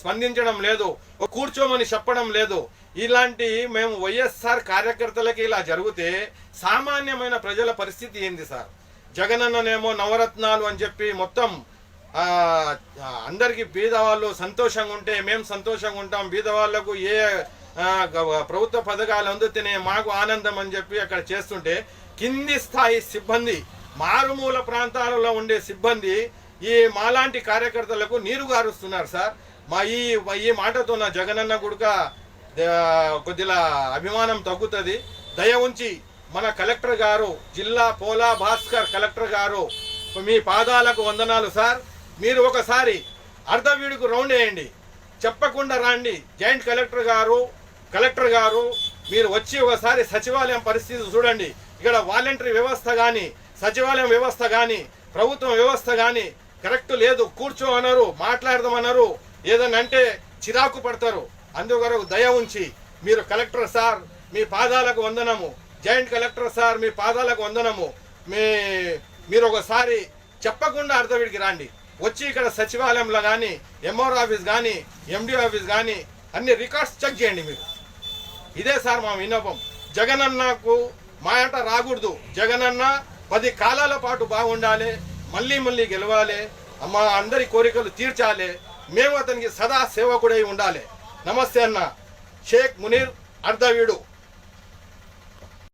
స్పందించడం లేదు. కూర్చోమని చెప్పడం లేదు. ఇలాంటి మేము వైఎస్ఆర్ కార్యకర్తలకి ఇలా జరిగితే సామాన్యమైన ప్రజల పరిస్థితి ఏంది సార్? జగనన్ననేమో నవరత్నాలు అని చెప్పి మొత్తం అందరికీ బీదవాళ్ళు సంతోషంగా ఉంటే మేము సంతోషంగా ఉంటాం. బీదవాళ్ళకు ఏ ప్రభుత్వ పథకాలు అందుతేనే మాకు ఆనందం అని చెప్పి అక్కడ చేస్తుంటే కింది స్థాయి సిబ్బంది మారుమూల ప్రాంతాలలో ఉండే సిబ్బంది ఈ మాలాంటి కార్యకర్తలకు నీరు గారుస్తున్నారు సార్. మా ఈ ఈ మాటతో నా జగనన్న గుడుక కొద్దిగా అభిమానం తగ్గుతుంది. దయ ఉంచి మన కలెక్టర్ గారు జిల్లా పోలా భాస్కర్ కలెక్టర్ గారు మీ పాదాలకు వందనాలు సార్. మీరు ఒకసారి అర్ధవీడుకు రౌండ్ వేయండి. చెప్పకుండా రండి. జాయింట్ కలెక్టర్ గారు కలెక్టర్ గారు మీరు వచ్చి ఒకసారి సచివాలయం పరిస్థితి చూడండి. ఇక్కడ వాలంటరీ వ్యవస్థ కానీ సచివాలయం వ్యవస్థ కానీ ప్రభుత్వం వ్యవస్థ కానీ కరెక్ట్ లేదు కూర్చో అన్నారు మాట్లాడదామన్నారు ఏదన్నా అంటే చిరాకు పడతారు. అందుకొరకు దయ ఉంచి మీరు కలెక్టర్ సార్ మీ పాదాలకు వందనము. జాయింట్ కలెక్టర్ సార్ మీ పాదాలకు వందనము. మీ మీరు ఒకసారి చెప్పకుండా అర్ధవిడికి రండి. వచ్చి ఇక్కడ సచివాలయంలో కానీ ఎంఆర్ ఆఫీస్ కానీ ఎండి ఆఫీస్ కానీ అన్ని రికార్డ్స్ చెక్ చేయండి మీరు. ఇదే సార్ మా విన్నపం. జగనన్నకు మాట రాకూడదు. జగనన్న పది కాలాల పాటు బాగుండాలి. మళ్ళీ మళ్ళీ గెలవాలి మా అందరి కోరికలు తీర్చాలి మేము అతనికి సదా సేవకుడై ఉండాలి నమస్తే అన్న షేక్ మునీర్ అర్ధవీడు